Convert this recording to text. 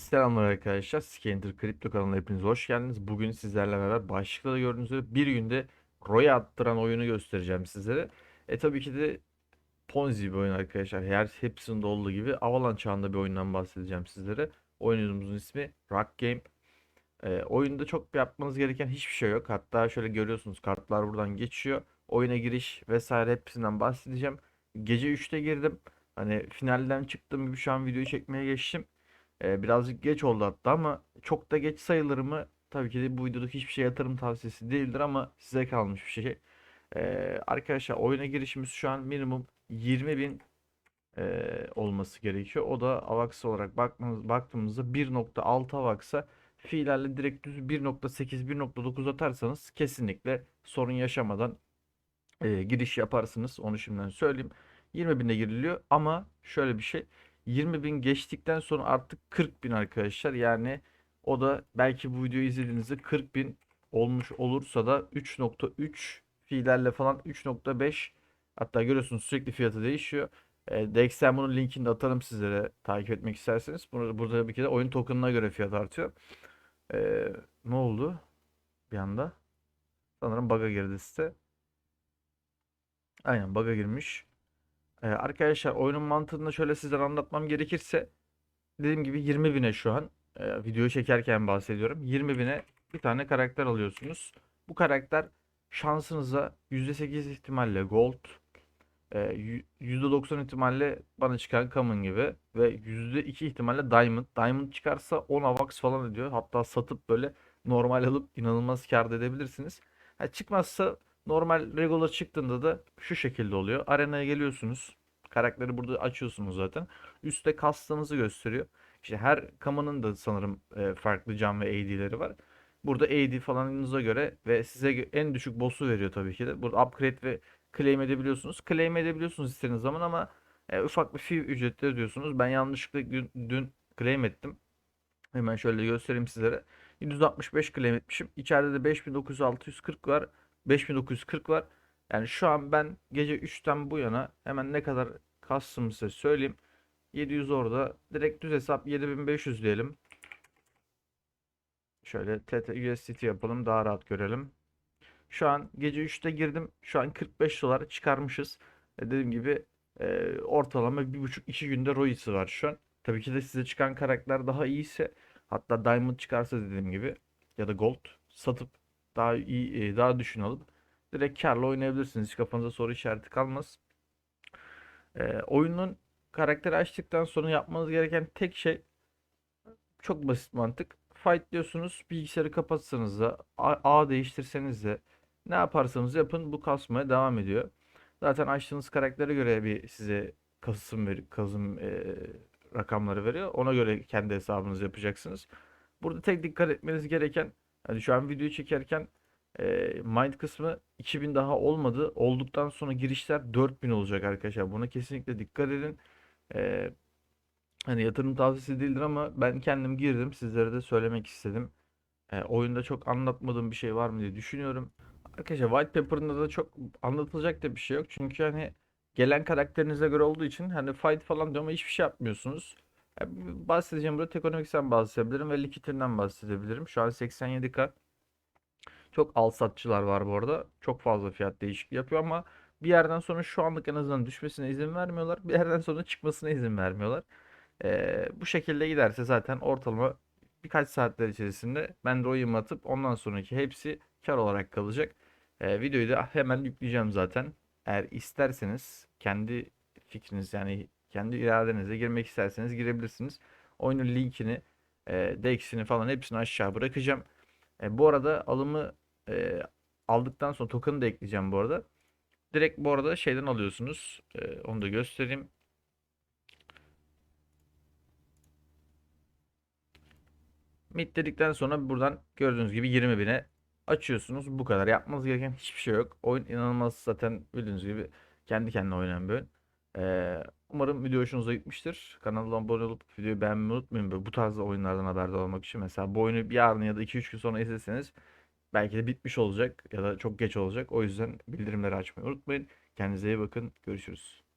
Selamlar arkadaşlar. Scanner Kripto kanalına hepiniz hoş geldiniz. Bugün sizlerle beraber başlıkta da gördüğünüz gibi bir günde ROI attıran oyunu göstereceğim sizlere. E tabii ki de Ponzi bir oyun arkadaşlar. Her hepsinde olduğu gibi Avalanche çağında bir oyundan bahsedeceğim sizlere. Oyunumuzun ismi Rock Game. E, oyunda çok yapmanız gereken hiçbir şey yok. Hatta şöyle görüyorsunuz kartlar buradan geçiyor. Oyuna giriş vesaire hepsinden bahsedeceğim. Gece 3'te girdim. Hani finalden çıktığım gibi şu an videoyu çekmeye geçtim. Ee, birazcık geç oldu hatta ama çok da geç sayılır mı? Tabii ki de bu videodaki hiçbir şey yatırım tavsiyesi değildir ama size kalmış bir şey. Ee, arkadaşlar oyuna girişimiz şu an minimum 20 bin e, olması gerekiyor. O da AVAX olarak bakmamız, baktığımızda 1.6 AVAX'a fiilerle direkt düz 1.8 1.9 atarsanız kesinlikle sorun yaşamadan e, giriş yaparsınız. Onu şimdiden söyleyeyim. 20 binde giriliyor ama şöyle bir şey. 20 bin geçtikten sonra artık 40 bin arkadaşlar. Yani o da belki bu videoyu izlediğinizde 40 bin olmuş olursa da 3.3 fiillerle falan 3.5 hatta görüyorsunuz sürekli fiyatı değişiyor. E, DXM bunun linkini de atarım sizlere takip etmek isterseniz. Burada, burada bir kere oyun token'ına göre fiyat artıyor. E, ne oldu? Bir anda. Sanırım bug'a girdi site. Aynen bug'a girmiş. Ee, arkadaşlar oyunun mantığını da şöyle sizlere anlatmam gerekirse dediğim gibi 20 bine şu an e, videoyu çekerken bahsediyorum. 20 bine bir tane karakter alıyorsunuz. Bu karakter şansınıza %8 ihtimalle gold, e, yü- %90 ihtimalle bana çıkan common gibi ve %2 ihtimalle diamond. Diamond çıkarsa 10 avax falan ediyor. Hatta satıp böyle normal alıp inanılmaz da edebilirsiniz. Ha, çıkmazsa normal regular çıktığında da şu şekilde oluyor. Arenaya geliyorsunuz. Karakteri burada açıyorsunuz zaten. Üstte kastığınızı gösteriyor. İşte her kamanın da sanırım e, farklı can ve AD'leri var. Burada AD falanınıza göre ve size en düşük boss'u veriyor tabii ki de. Burada upgrade ve claim edebiliyorsunuz. Claim edebiliyorsunuz istediğiniz zaman ama e, ufak bir fee ücreti ödüyorsunuz. Ben yanlışlıkla dün, dün claim ettim. Hemen şöyle göstereyim sizlere. 765 claim etmişim. İçeride de 5900 var. 5940 var. Yani şu an ben gece 3'ten bu yana hemen ne kadar kastım size söyleyeyim. 700 orada. Direkt düz hesap 7500 diyelim. Şöyle USDT yapalım daha rahat görelim. Şu an gece 3'te girdim. Şu an 45 dolar çıkarmışız. E, dediğim gibi e, ortalama 1,5-2 günde ROI'si var şu an. Tabii ki de size çıkan karakter daha iyiyse hatta Diamond çıkarsa dediğim gibi ya da Gold satıp daha iyi e, daha düşün alıp direkt karla oynayabilirsiniz. Hiç kafanıza soru işareti kalmaz. E, oyunun karakteri açtıktan sonra yapmanız gereken tek şey çok basit mantık. Fight diyorsunuz. Bilgisayarı kapatsanız da A, A değiştirseniz de ne yaparsanız yapın bu kasmaya devam ediyor. Zaten açtığınız karaktere göre bir size kasım ver, kazım e, rakamları veriyor. Ona göre kendi hesabınızı yapacaksınız. Burada tek dikkat etmeniz gereken hani şu an video çekerken e, Mind kısmı 2000 daha olmadı. Olduktan sonra girişler 4000 olacak arkadaşlar. Buna kesinlikle dikkat edin. E, hani yatırım tavsiyesi değildir ama ben kendim girdim. Sizlere de söylemek istedim. E, oyunda çok anlatmadığım bir şey var mı diye düşünüyorum. Arkadaşlar White Paper'ında da çok anlatılacak da bir şey yok. Çünkü hani gelen karakterinize göre olduğu için hani fight falan diyor ama hiçbir şey yapmıyorsunuz. Bahsedeceğim burada Tekonomix'ten bahsedebilirim ve Likitir'den bahsedebilirim. Şu an 87k. Çok al satçılar var bu arada. Çok fazla fiyat değişikliği yapıyor ama bir yerden sonra şu anlık en azından düşmesine izin vermiyorlar. Bir yerden sonra çıkmasına izin vermiyorlar. Ee, bu şekilde giderse zaten ortalama birkaç saatler içerisinde ben ROI'ımı atıp ondan sonraki hepsi kar olarak kalacak. Ee, videoyu da hemen yükleyeceğim zaten. Eğer isterseniz kendi fikriniz yani kendi iradenizle girmek isterseniz girebilirsiniz. Oyunun linkini, e, DX'ini falan hepsini aşağı bırakacağım. E, bu arada alımı e, aldıktan sonra token'ı da ekleyeceğim bu arada. Direkt bu arada şeyden alıyorsunuz. E, onu da göstereyim. Mint dedikten sonra buradan gördüğünüz gibi 20 bine açıyorsunuz. Bu kadar. Yapmanız gereken hiçbir şey yok. Oyun inanılmaz zaten bildiğiniz gibi kendi kendine oynayan bir oyun. Ee, umarım video hoşunuza gitmiştir. Kanalıma abone olup videoyu beğenmeyi unutmayın. Böyle bu tarzda oyunlardan haberdar olmak için. Mesela bu oyunu yarın ya da 2-3 gün sonra izleseniz belki de bitmiş olacak ya da çok geç olacak. O yüzden bildirimleri açmayı unutmayın. Kendinize iyi bakın. Görüşürüz.